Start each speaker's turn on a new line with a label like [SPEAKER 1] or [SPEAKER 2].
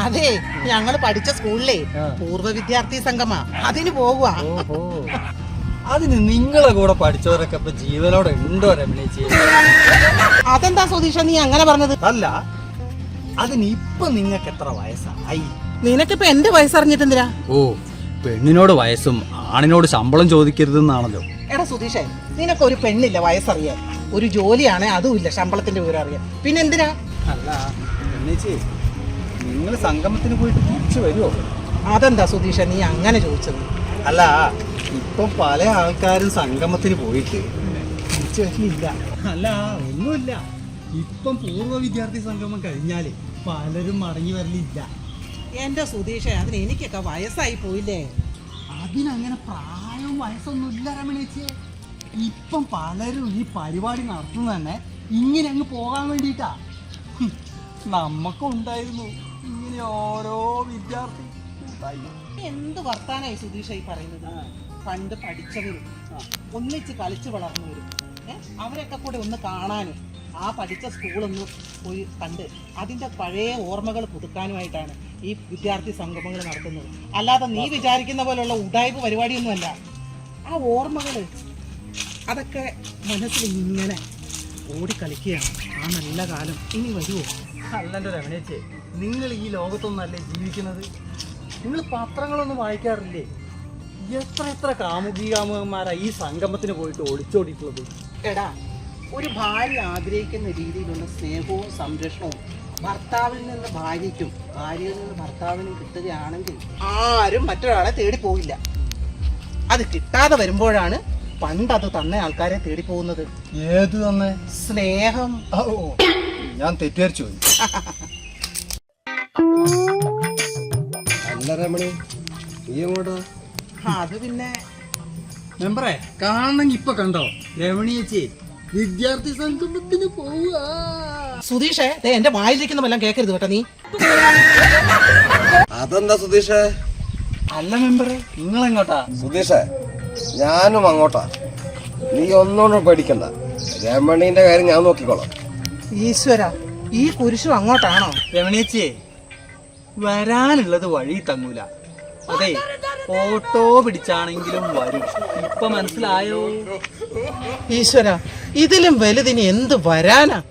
[SPEAKER 1] അതെ ഞങ്ങൾ പഠിച്ച സ്കൂളിലെ പൂർവ വിദ്യാർത്ഥി സംഘമാ അതിന്
[SPEAKER 2] ഓഹോ. അതിന് നിങ്ങളെ കൂടെ പഠിച്ചവരൊക്കെ ഇപ്പൊ ജീവനോടെ ഉണ്ടോ രമണേച്ചി?
[SPEAKER 1] അതെന്താ സുധീഷ നീ അങ്ങനെ പറഞ്ഞത്?
[SPEAKER 2] അല്ല അതിന് ഇപ്പൊ നിങ്ങൾക്ക് എത്ര വയസ്സായി?
[SPEAKER 1] നിനക്കിപ്പോ എന്റെ വയസ്സറിഞ്ഞിട്ട് എന്തിനാ?
[SPEAKER 2] ഓ പെണ്ണിനോട് വയസ്സും ആണിനോട് ശമ്പളം ചോദിക്കരുതെന്നാണല്ലോ.
[SPEAKER 1] എടാ സുധീഷേ നിനക്ക് ഒരു പെണ്ണില്ല വയസ്സറിയാൻ. ഒരു ജോലിയാണ് അതുമില്ല ഇല്ല ശമ്പളത്തിന്റെ വിവരം അറിയാൻ. പിന്നെ എന്തിനാ?
[SPEAKER 2] അല്ല രമണേച്ചി നിങ്ങൾ സംഗമത്തിന് പോയിട്ട് തിരിച്ചു വരുമോ
[SPEAKER 1] അതെന്താ സുധീഷ നീ അങ്ങനെ ചോദിച്ചത്?
[SPEAKER 2] അല്ല ഇപ്പം പല ആൾക്കാരും സംഗമത്തിന് പോയിട്ട് തിരിച്ചു വരുന്നില്ല അല്ല ഒന്നുമില്ല. ഇപ്പം പൂർവ വിദ്യാർത്ഥി സംഗമം കഴിഞ്ഞാൽ പലരും മടങ്ങി വരലില്ല.
[SPEAKER 1] എന്റെ സുധീഷ അതിന് എനിക്കൊക്കെ വയസ്സായി പോയില്ലേ?
[SPEAKER 2] അതിനങ്ങനെ പ്രായവും വയസ്സൊന്നും ഇല്ല രമണേച്ചിയെ ഇപ്പം പലരും ഈ പരിപാടി നടത്തുന്നത് തന്നെ ഇങ്ങനെ അങ്ങ് പോകാൻ വേണ്ടിയിട്ടാ. നമുക്കും ഉണ്ടായിരുന്നു ഇങ്ങനെ ഓരോ വിദ്യാർത്ഥി.
[SPEAKER 1] എന്ത് വർത്താനായി സുധീഷ ഈ പറയുന്നത്? പണ്ട് പഠിച്ചവരും ഒന്നിച്ച് കളിച്ചു വളർന്നവരും അവരൊക്കെ കൂടെ ഒന്ന് കാണാനും ആ പഠിച്ച സ്കൂളൊന്ന് പോയി കണ്ട് അതിന്റെ പഴയ ഓർമ്മകൾ പുതുക്കാനുമായിട്ടാണ് ഈ വിദ്യാർത്ഥി സംഗമങ്ങൾ നടത്തുന്നത്. അല്ലാതെ നീ വിചാരിക്കുന്ന പോലുള്ള ഉടായ്പ പരിപാടിയൊന്നുമല്ല. ആ ഓർമ്മകൾ അതൊക്കെ മനസ്സിൽ ഇങ്ങനെ ഓടിക്കളിക്കുകയാണ്. ആ നല്ല കാലം ഇനി വരുമോ
[SPEAKER 2] അല്ലെന്റെ രമണേച്ചേ നിങ്ങൾ ഈ ലോകത്തൊന്നല്ലേ ജീവിക്കുന്നത്? നിങ്ങൾ പത്രങ്ങളൊന്നും വായിക്കാറില്ലേ? എത്ര എത്ര കാമുകി കാമുകന്മാരാ ഈ സംഗമത്തിന് പോയിട്ട് ഒളിച്ചോടിയിട്ടുള്ളത്
[SPEAKER 1] എടാ ഒരു ഭാര്യ ആഗ്രഹിക്കുന്ന രീതിയിലുള്ള സ്നേഹവും സംരക്ഷണവും ഭർത്താവിൽ നിന്ന് ഭാര്യയ്ക്കും ഭാര്യയിൽ നിന്ന് ഭർത്താവിനും കിട്ടുകയാണെങ്കിൽ ആരും മറ്റൊരാളെ തേടി പോകില്ല. അത് കിട്ടാതെ വരുമ്പോഴാണ് പണ്ട് അത് തന്നെ ആൾക്കാരെ തേടി പോകുന്നത്
[SPEAKER 2] ഏത് തന്നെ?
[SPEAKER 1] സ്നേഹം.
[SPEAKER 2] ഓ ഞാൻ തെറ്റിദ്ധരിച്ചു പോയി.
[SPEAKER 3] അല്ല രമണി നീ എങ്ങോട്ടാ?
[SPEAKER 1] അത് പിന്നെ
[SPEAKER 2] മെമ്പറേ കാണണമെങ്കിൽ ഇപ്പൊ കണ്ടോ? രമണിയേച്ചി വിദ്യാർത്ഥി സംഗമത്തിന് പോവുക.
[SPEAKER 1] സുധീഷേ ദേ എന്റെ വായിലിരിക്കുന്നതെല്ലാം കേക്കരുത് കേട്ടോ നീ.
[SPEAKER 3] അതെന്താ സുധീഷേ?
[SPEAKER 2] അല്ല മെമ്പറെ നിങ്ങൾ എങ്ങോട്ടാ
[SPEAKER 3] സുധീഷേ ഞാനും അങ്ങോട്ടാ. നീ ഒന്നുകൊണ്ടും പേടിക്കണ്ട. രമണീന്റെ കാര്യം ഞാൻ നോക്കിക്കോളാം.
[SPEAKER 1] ഈശ്വര ഈ കുരിശും അങ്ങോട്ടാണോ?
[SPEAKER 2] രമണിയച്ചേ വരാനുള്ളത് വഴി തങ്ങൂല. അതെ ഓട്ടോ പിടിച്ചാണെങ്കിലും വരും. ഇപ്പൊ മനസ്സിലായോ?
[SPEAKER 1] ഈശ്വര ഇതിലും വലുതിന് എന്ത് വരാനാ?